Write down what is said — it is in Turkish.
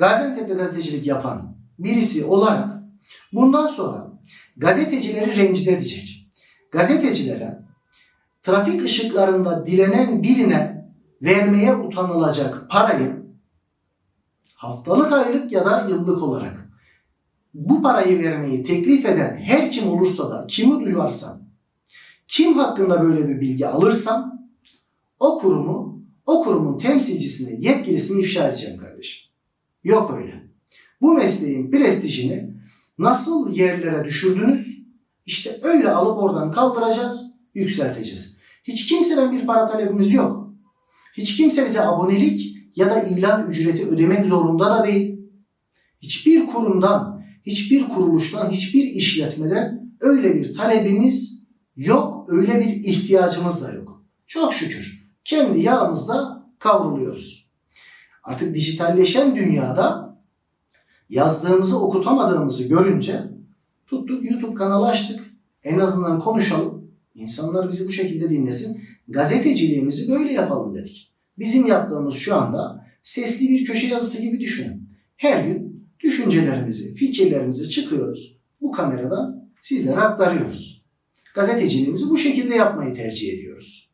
Gaziantep'te gazetecilik yapan birisi olarak bundan sonra gazetecileri rencide edecek. Gazetecilere trafik ışıklarında dilenen birine vermeye utanılacak parayı haftalık, aylık ya da yıllık olarak bu parayı vermeyi teklif eden her kim olursa da kimi duyarsam, kim hakkında böyle bir bilgi alırsam o kurumu, o kurumun temsilcisini, yetkilisini ifşa edeceğim kardeşim. Yok öyle. Bu mesleğin prestijini nasıl yerlere düşürdünüz? İşte öyle alıp oradan kaldıracağız, yükselteceğiz. Hiç kimseden bir para talebimiz yok. Hiç kimse bize abonelik ya da ilan ücreti ödemek zorunda da değil. Hiçbir kurumdan, hiçbir kuruluştan, hiçbir işletmeden öyle bir talebimiz yok, öyle bir ihtiyacımız da yok. Çok şükür kendi yağımızda kavruluyoruz. Artık dijitalleşen dünyada yazdığımızı okutamadığımızı görünce tuttuk YouTube kanalı açtık. En azından konuşalım. İnsanlar bizi bu şekilde dinlesin. Gazeteciliğimizi böyle yapalım dedik. Bizim yaptığımız şu anda sesli bir köşe yazısı gibi düşünün. Her gün düşüncelerimizi, fikirlerimizi çıkıyoruz. Bu kameradan sizlere aktarıyoruz. Gazeteciliğimizi bu şekilde yapmayı tercih ediyoruz.